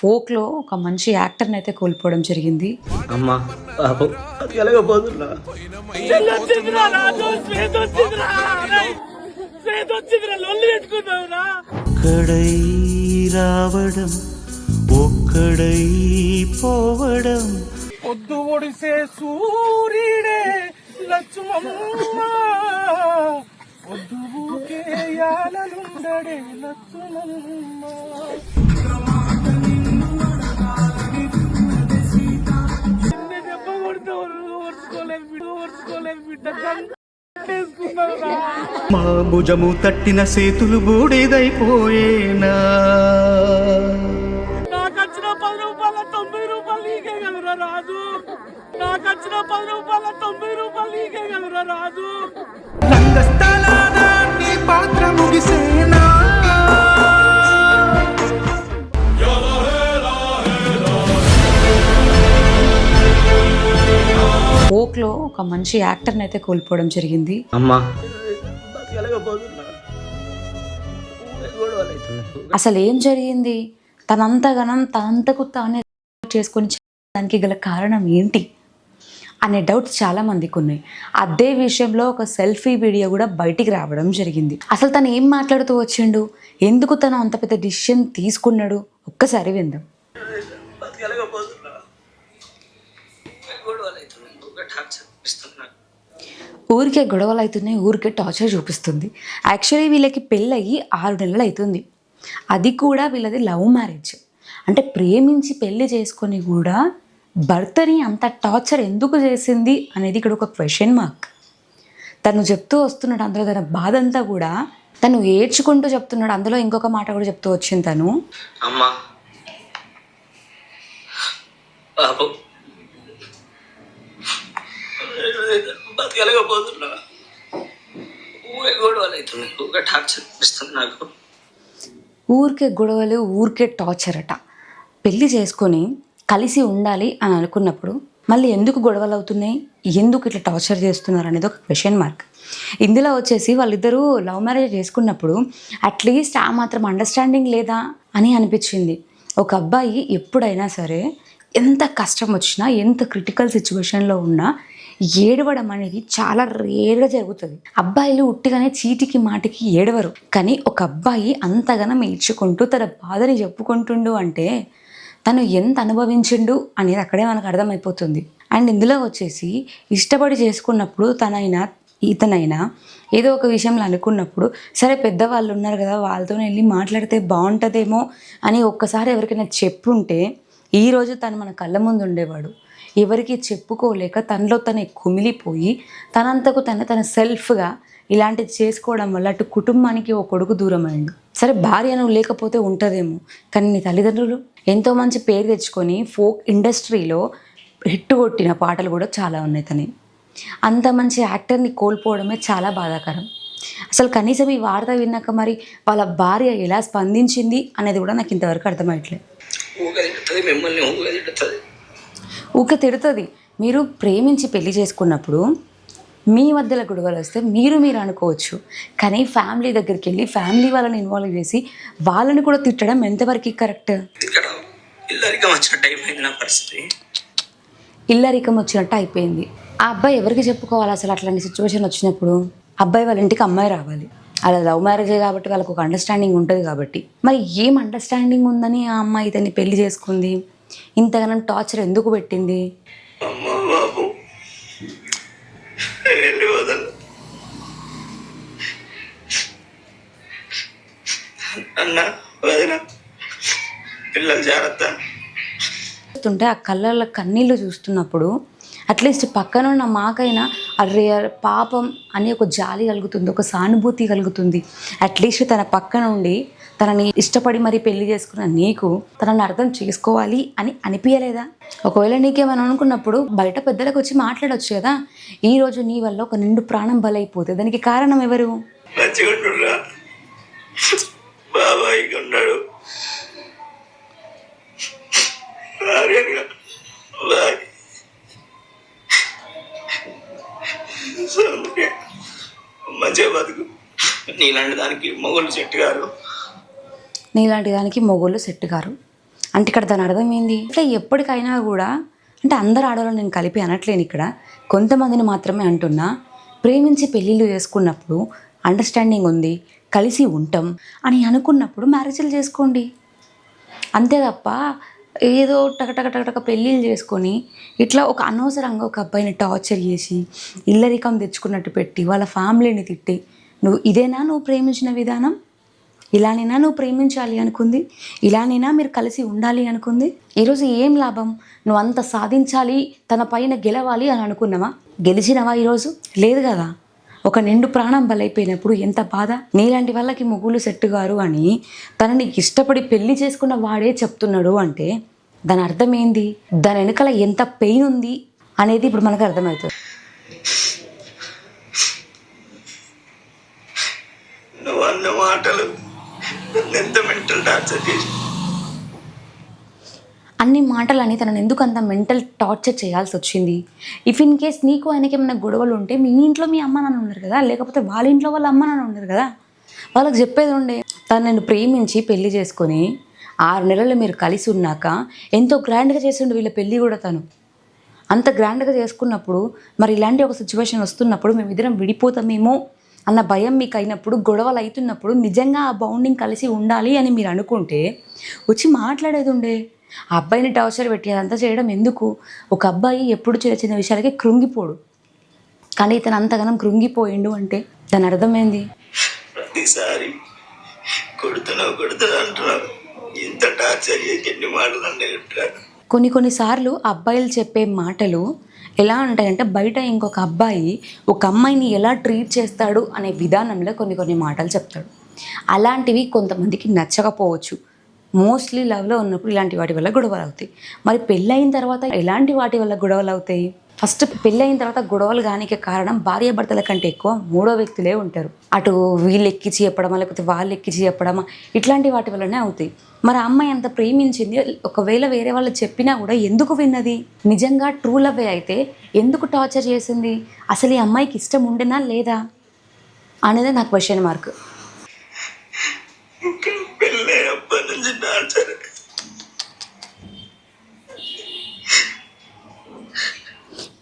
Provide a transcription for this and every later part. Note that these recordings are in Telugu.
ఫోక్లో ఒక మంచి యాక్టర్ని అయితే కోల్పోవడం జరిగింది. అమ్మా ఒక్కడై రావడం ఒక్కడై పోవడం. పొద్దు ఒడిసే సూర్యుడే లక్ష్మమ్మ పొద్దు ఊకే యాలలుండడే లక్ష్మమ్మ మా భుజము తట్టిన సేతులు బూడిదైపోయేనా? నాకు వచ్చిన పది రూపాయల తొంభై రూపాయలు నీకే కదరా రాజు. నాకు వచ్చిన పది రూపాయల తొంభై రూపాయలు నీకే కదరా రాజు. రంగస్థలాన నీ పాత్ర ముగిసేనా? ఫోక్లో ఒక మంచి యాక్టర్ని అయితే కోల్పోవడం జరిగింది. అమ్మా. అసలు ఏం జరిగింది? తనంతగనం తనంతకు తానే చేసుకొని దానికి గల కారణం ఏంటి? అనే డౌట్స్ చాలా మందికి ఉన్నాయి. అదే విషయంలో ఒక సెల్ఫీ వీడియో కూడా బయటికి రావడం జరిగింది. అసలు తను ఏం మాట్లాడుతూ వచ్చిండు? ఎందుకు తను అంత పెద్ద డిసిషన్ తీసుకున్నాడు? ఒక్కసారి విందాం. ఊరికే గొడవలు అవుతున్నాయి ఊరికే టార్చర్ చూపిస్తుంది. యాక్చువల్లీ వీళ్ళకి పెళ్ళయి ఆరు నెలలు అవుతుంది అది కూడా వీళ్ళది లవ్ మ్యారేజ్. అంటే ప్రేమించి పెళ్ళి చేసుకొని కూడా భర్తని అంత టార్చర్ ఎందుకు చేసింది అనేది ఇక్కడ ఒక క్వశ్చన్ మార్క్ తను చెప్తూ వస్తున్నాడు అందులో తన బాధ అంతా కూడా తను ఏడ్చుకుంటూ చెప్తున్నాడు. అందులో ఇంకొక మాట కూడా చెప్తూ వచ్చింది తను. అమ్మా. పాపం ఊరే గొడవలు అవుతున్నాయి. ఊరికే టార్చర్ ఇస్తుంది నాకు. ఊరికే గొడవలు ఊరికే టార్చర్ అట. పెళ్ళి చేసుకొని కలిసి ఉండాలి అని అనుకున్నప్పుడు మళ్ళీ ఎందుకు గొడవలు అవుతున్నాయి? ఎందుకు ఇట్లా టార్చర్ చేస్తున్నారు అనేది ఒక క్వశ్చన్ మార్క్ ఇందులో వచ్చేసి వాళ్ళిద్దరూ లవ్ మ్యారేజ్ చేసుకున్నప్పుడు అట్లీస్ట్ ఆ మాత్రం అండర్స్టాండింగ్ లేదా అని అనిపించింది. ఒక అబ్బాయి ఎప్పుడైనా సరే ఎంత కష్టం వచ్చినా ఎంత క్రిటికల్ సిచ్యువేషన్లో ఉన్నా ఏడవడం అనేది చాలా రేర్గా జరుగుతుంది. అబ్బాయిలు ఉట్టిగానే చీటికి మాటికి ఏడవరు. కానీ ఒక అబ్బాయి అంతగానం ఏడ్చుకుంటూ తన బాధని చెప్పుకుంటుండు అంటే తను ఎంత అనుభవించిండు అనేది అక్కడే మనకు అర్థమైపోతుంది. అండ్ ఇందులో వచ్చేసి ఇష్టపడి చేసుకున్నప్పుడు తనైనా ఇతనైనా ఏదో ఒక విషయంలో అనుకున్నప్పుడు సరే పెద్దవాళ్ళు ఉన్నారు కదా వాళ్ళతో వెళ్ళి మాట్లాడితే బాగుంటుందేమో అని ఒక్కసారి ఎవరికైనా చెప్పుంటే ఈరోజు తను మన కళ్ళ ముందు ఉండేవాడు. ఎవరికి చెప్పుకోలేక తనలో తనే కుమిలిపోయి తనంతకు తన తన సెల్ఫ్గా ఇలాంటివి చేసుకోవడం వల్ల అటు కుటుంబానికి ఓ కొడుకు దూరం అయ్యాడు సరే భార్య నువ్వు లేకపోతే ఉంటుందేమో కానీ నీ తల్లిదండ్రులు? ఎంతో మంచి పేరు తెచ్చుకొని ఫోక్ ఇండస్ట్రీలో హిట్ కొట్టిన పాటలు కూడా చాలా ఉన్నాయి తని. అంత మంచి యాక్టర్ని కోల్పోవడమే చాలా బాధాకరం. అసలు కనీసం ఈ వార్త విన్నాక మరి వాళ్ళ భార్య ఎలా స్పందించింది అనేది కూడా నాకు ఇంతవరకు అర్థమయ్యట్లేదు ఊగ తిడుతుంది మిమ్మల్ని ఊగ తిడుతుంది ఊక తిడుతుంది. మీరు ప్రేమించి పెళ్ళి చేసుకున్నప్పుడు మీ మధ్యలో గొడవలు వస్తే మీరు మీరు అనుకోవచ్చు. కానీ ఫ్యామిలీ దగ్గరికి వెళ్ళి ఫ్యామిలీ వాళ్ళని ఇన్వాల్వ్ చేసి వాళ్ళని కూడా తిట్టడం ఎంతవరకు కరెక్ట్? ఇల్లరికం వచ్చినట్టు అయిపోయింది ఆ అబ్బాయి ఎవరికి చెప్పుకోవాలి అసలు అట్లాంటి సిచ్యువేషన్ వచ్చినప్పుడు? అబ్బాయి వాళ్ళ ఇంటికి అమ్మాయి రావాలి. అలా లవ్ మ్యారేజే కాబట్టి వాళ్ళకు ఒక అండర్స్టాండింగ్ ఉంటుంది కాబట్టి. మరి ఏం అండర్స్టాండింగ్ ఉందని ఆ అమ్మాయి ఇతన్ని పెళ్ళి చేసుకుంది? ఇంతగానం టార్చర్ ఎందుకు పెట్టింది? అన్న వదిన. పిల్లలు జాగ్రత్త. చూస్తుంటే ఆ కళ్ళల్లో కన్నీళ్ళు చూస్తున్నప్పుడు అట్లీస్ట్ పక్కన ఉన్న మాకైనా అరే పాపం అని ఒక జాలి కలుగుతుంది ఒక సానుభూతి కలుగుతుంది. అట్లీస్ట్ తన పక్కన ఉండి తనని ఇష్టపడి మరి పెళ్ళి చేసుకున్న నీకు తనని అర్థం చేసుకోవాలి అని అనిపించలేదా ఒకవేళ నీకేమని అనుకున్నప్పుడు బయట పెద్దలకు వచ్చి మాట్లాడొచ్చు కదా. ఈ రోజు నీ వల్ల ఒక నిండు ప్రాణం బలైపోతే దానికి కారణం ఎవరు? మంచిగా బతుకు. నీలాంటి దానికి మొగలు చెట్టు గారు నీలాంటి దానికి మొగోళ్ళు సెట్ గారు అంటే ఇక్కడ దాని అర్థం ఏంది? అంటే ఎప్పటికైనా కూడా అంటే అందరు ఆడవాళ్ళు నేను కలిపి అనట్లేను ఇక్కడ. కొంతమందిని మాత్రమే అంటున్నా. ప్రేమించి పెళ్ళిళ్ళు చేసుకున్నప్పుడు అండర్స్టాండింగ్ ఉంది కలిసి ఉంటాం అని అనుకున్నప్పుడు మ్యారేజ్లు చేసుకోండి. అంతే తప్ప ఏదో టక టక పెళ్ళిళ్ళు చేసుకొని ఇట్లా ఒక అనవసరంగా ఒక అబ్బాయిని టార్చర్ చేసి ఇల్లరికం తెచ్చుకున్నట్టు పెట్టి వాళ్ళ ఫ్యామిలీని తిట్టి నువ్వు ఇదేనా నువ్వు ప్రేమించిన విధానం? ఇలానేనా నువ్వు ప్రేమించాలి అనుకుంది? ఇలానేనా మీరు కలిసి ఉండాలి అనుకుంది? ఈరోజు ఏం లాభం? నువ్వు అంత సాధించాలి తన పైన గెలవాలి అని అనుకున్నావా? గెలిచినవా ఈరోజు? లేదు కదా. ఒక నిండు ప్రాణం బలైపోయినప్పుడు ఎంత బాధ? నీలాంటి వాళ్ళకి ముగ్గులు సెట్టు గారు అని తనని ఇష్టపడి పెళ్ళి చేసుకున్న వాడే చెప్తున్నాడు అంటే దాని అర్థం ఏంది? దాని వెనకాల ఎంత పెయిన్ ఉంది అనేది ఇప్పుడు మనకు అర్థమవుతుంది. నువ్వు అన్న మాటలు ఎంత మెంటల్ టార్చర్ చేసి. అన్ని మాటలని తనను ఎందుకు అంత మెంటల్ టార్చర్ చేయాల్సి వచ్చింది? ఇఫ్ ఇన్ కేస్ నీకు ఆయనకి ఏమైనా గొడవలు ఉంటే మీ ఇంట్లో మీ అమ్మ నాన్న ఉన్నారు కదా లేకపోతే వాళ్ళ ఇంట్లో వాళ్ళ అమ్మ నాన్న ఉన్నారు కదా వాళ్ళకి చెప్పేది ఉండే. తను నేను ప్రేమించి పెళ్ళి చేసుకొని ఆరు నెలలు మీరు కలిసి ఉన్నాక ఎంతో గ్రాండ్గా చేసిండు వీళ్ళ పెళ్ళి కూడా తను. అంత గ్రాండ్గా చేసుకున్నప్పుడు మరి ఇలాంటి ఒక సిచ్యువేషన్ వస్తున్నప్పుడు మేమిద్దరం విడిపోతామేమో? అన్న భయం మీకు అయినప్పుడు గొడవలు అవుతున్నప్పుడు నిజంగా ఆ బౌండింగ్ కలిసి ఉండాలి అని మీరు అనుకుంటే వచ్చి మాట్లాడేది ఉండే ఆ అబ్బాయిని టార్చర్ పెట్టి అదంతా చేయడం ఎందుకు? ఒక అబ్బాయి ఎప్పుడు చిన్న చిన్న విషయాలకి కృంగిపోడు. కానీ ఇతను అంతగానం కృంగిపోయిండు అంటే దాని అర్థమైంది? ప్రతిసారి కొడుతున్నావు కొడుతున్నావు అంటున్నావు ఇంత టార్చర్ చేసి ఎన్ని మాటలు అంటే కొన్ని కొన్నిసార్లు అబ్బాయిలు చెప్పే మాటలు ఎలా ఉంటాయంటే బయట ఇంకొక అబ్బాయి ఒక అమ్మాయిని ఎలా ట్రీట్ చేస్తాడు అనే విధానంలో కొన్ని కొన్ని మాటలు చెప్తాడు. అలాంటివి కొంతమందికి నచ్చకపోవచ్చు. మోస్ట్లీ లవ్లో ఉన్నప్పుడు ఇలాంటి వాటి వల్ల గొడవలు అవుతాయి. మరి పెళ్ళైన తర్వాత ఎలాంటి వాటి వల్ల గొడవలు అవుతాయి? ఫస్ట్ పెళ్ళైన తర్వాత గొడవలు కానికే కారణం భార్యాభర్తల కంటే ఎక్కువ మూడో వ్యక్తులే ఉంటారు. అటు వీళ్ళు ఎక్కించి చెప్పడమా లేకపోతే వాళ్ళు ఎక్కించి చెప్పడమా ఇట్లాంటి వాటి వల్లనే అవుతాయి. మరి అమ్మాయి అంత ప్రేమించింది ఒకవేళ వేరే వాళ్ళు చెప్పినా కూడా ఎందుకు విన్నది? నిజంగా ట్రూ లవ్ అయితే ఎందుకు టార్చర్ చేసింది? అసలు ఈ అమ్మాయికి ఇష్టం ఉండేనా లేదా? అనేది నాకు క్వశ్చన్ మార్క్ ఇంకా పెళ్ళే అప్పటి నుంచి టార్చర్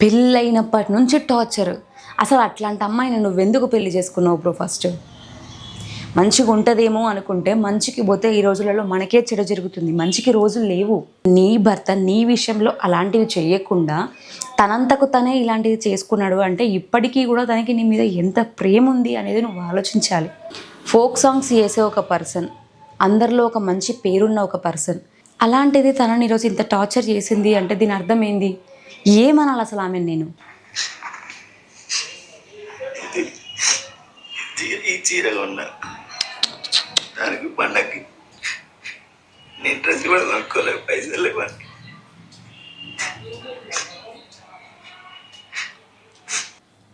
పెళ్ళైనప్పటి నుంచి టార్చర్ అసలు అట్లాంటి అమ్మాయిని నువ్వెందుకు పెళ్ళి చేసుకున్నావు బ్రో ఫస్ట్ మంచిగా ఉంటుందేమో అనుకుంటే మంచికి పోతే ఈ రోజులలో మనకే చెడు జరుగుతుంది. మంచికి రోజులు లేవు. నీ భర్త నీ విషయంలో అలాంటివి చేయకుండా తనంతకు తనే ఇలాంటివి చేసుకున్నాడు అంటే ఇప్పటికీ కూడా తనకి నీ మీద ఎంత ప్రేమ ఉంది అనేది నువ్వు ఆలోచించాలి. ఫోక్ సాంగ్స్ చేసే ఒక పర్సన్ అందరిలో ఒక మంచి పేరున్న ఒక పర్సన్ అలాంటిది తనని ఈరోజు ఇంత టార్చర్ చేసింది అంటే దీని అర్థం ఏంది? ఏమనాలి అసలు ఆమె నేను? ఈ చీర కొన్నా దానికి పండక్కి నేను డ్రెస్ కూడా కొనుక్కోలేదు పైసలు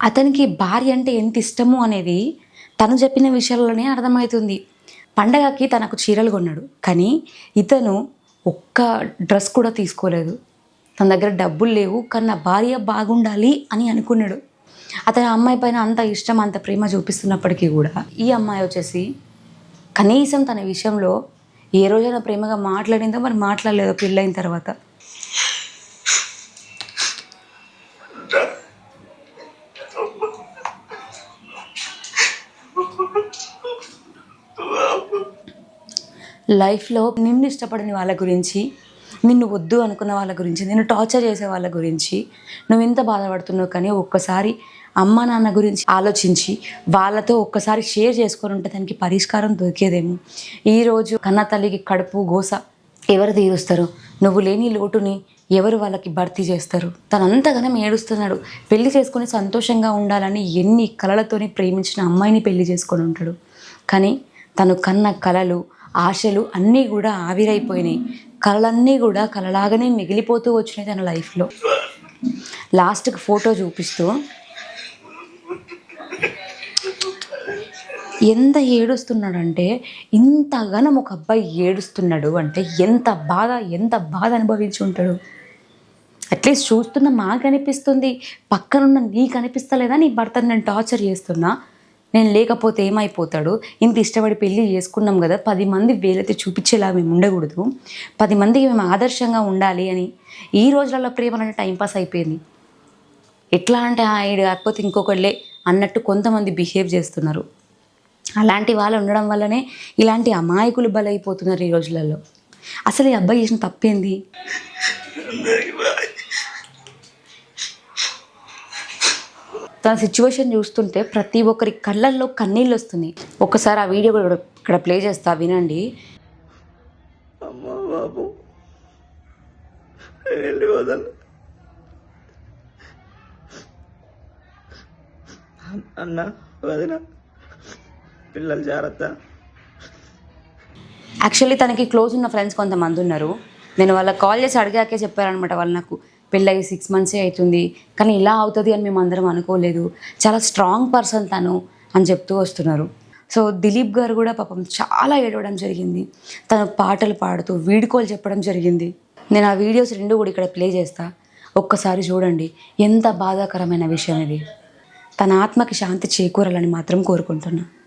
అతనికి భార్య అంటే ఎంత ఇష్టము అనేది తను చెప్పిన విషయాల్లోనే అర్థమవుతుంది. పండగకి తనకు చీరలు కొన్నాడు కానీ ఇతను ఒక్క డ్రెస్ కూడా తీసుకోలేదు. తన దగ్గర డబ్బులు లేవు కానీ నా భార్య బాగుండాలి అని అనుకున్నాడు. అతని అమ్మాయి పైన అంత ఇష్టం అంత ప్రేమ చూపిస్తున్నప్పటికీ కూడా ఈ అమ్మాయి వచ్చేసి కనీసం తన విషయంలో ఏ రోజైనా ప్రేమగా మాట్లాడిందో మరి మాట్లాడలేదో పెళ్ళైన తర్వాత. లైఫ్లో నిన్ను ఇష్టపడని వాళ్ళ గురించి నిన్ను వద్దు అనుకున్న వాళ్ళ గురించి నిన్ను టార్చర్ చేసే వాళ్ళ గురించి నువ్వు ఎంత బాధపడుతున్నావు కానీ ఒక్కసారి అమ్మ నాన్న గురించి ఆలోచించి వాళ్ళతో ఒక్కసారి షేర్ చేసుకొని ఉంటే దానికి పరిష్కారం దొరికేదేమో. ఈరోజు కన్న తల్లికి కడుపు గోస ఎవరు తీరుస్తారు? నువ్వు లేని లోటుని ఎవరు వాళ్ళకి భర్తీ చేస్తారు? తను అంతగానం ఏడుస్తున్నాడు. పెళ్ళి చేసుకుని సంతోషంగా ఉండాలని ఎన్ని కలలతోని ప్రేమించిన అమ్మాయిని పెళ్ళి చేసుకొని ఉంటాడు. కానీ తను కన్న కలలు ఆశలు అన్నీ కూడా ఆవిరైపోయినాయి. కలలన్నీ కూడా కలలాగానే మిగిలిపోతూ వచ్చినాయి తన లైఫ్లో. లాస్ట్కి ఫోటో చూపిస్తూ ఎంత ఏడుస్తున్నాడంటే ఇంతగానం ఒక అబ్బాయి ఏడుస్తున్నాడు అంటే ఎంత బాధ ఎంత బాధ అనుభవించి ఉంటాడు. అట్లీస్ట్ చూస్తున్న మాకు అనిపిస్తుంది పక్కనున్న నీకు అనిపిస్తలేదా నీ భర్తను నేను టార్చర్ చేస్తున్నా? నేను లేకపోతే ఏమైపోతాడు? ఇంత ఇష్టపడి పెళ్ళి చేసుకున్నాం కదా పది మంది వేలైతే చూపించేలా మేము ఉండకూడదు. పది మందికి మేము ఆదర్శంగా ఉండాలి అని ఈ రోజులలో ప్రేమ అంటే టైంపాస్ అయిపోయింది. ఎట్లా అంటే "ఆ, ఈడు కాకపోతే ఇంకొకళ్ళే అన్నట్టు కొంతమంది బిహేవ్ చేస్తున్నారు. అలాంటి వాళ్ళు ఉండడం వల్లనే ఇలాంటి అమాయకులు బలైపోతున్నారు ఈ రోజులలో. అసలు ఈ అబ్బాయి చేసిన తప్పేంది? తన సిచ్యువేషన్ చూస్తుంటే ప్రతి ఒక్కరి కళ్ళల్లో కన్నీళ్ళు వస్తున్నాయి. ఒక్కసారి ఆ వీడియో కూడా ఇక్కడ ప్లే చేస్తా వినండి. అమ్మ బాబు అన్న వదిన పిల్లలు జాగ్రత్త. యాక్చువల్లీ తనకి క్లోజ్ ఉన్న ఫ్రెండ్స్ కొంతమంది ఉన్నారు. నేను వాళ్ళకి కాల్ చేసి అడిగాకే చెప్పారనమాట వాళ్ళు నాకు. పెళ్ళయి సిక్స్ మంత్సే అవుతుంది. కానీ ఇలా అవుతుంది అని మేము అందరం అనుకోలేదు. చాలా స్ట్రాంగ్ పర్సన్ తను అని చెప్తూ వస్తున్నారు. సో దిలీప్ గారు కూడా పాపం చాలా ఏడవడం జరిగింది. తను పాటలు పాడుతూ వీడుకోలు చెప్పడం జరిగింది. నేను ఆ వీడియోస్ రెండు కూడా ఇక్కడ ప్లే చేస్తా. ఒక్కసారి చూడండి. ఎంత బాధాకరమైన విషయం ఇది. తన ఆత్మకి శాంతి చేకూరాలని మాత్రం కోరుకుంటున్నాను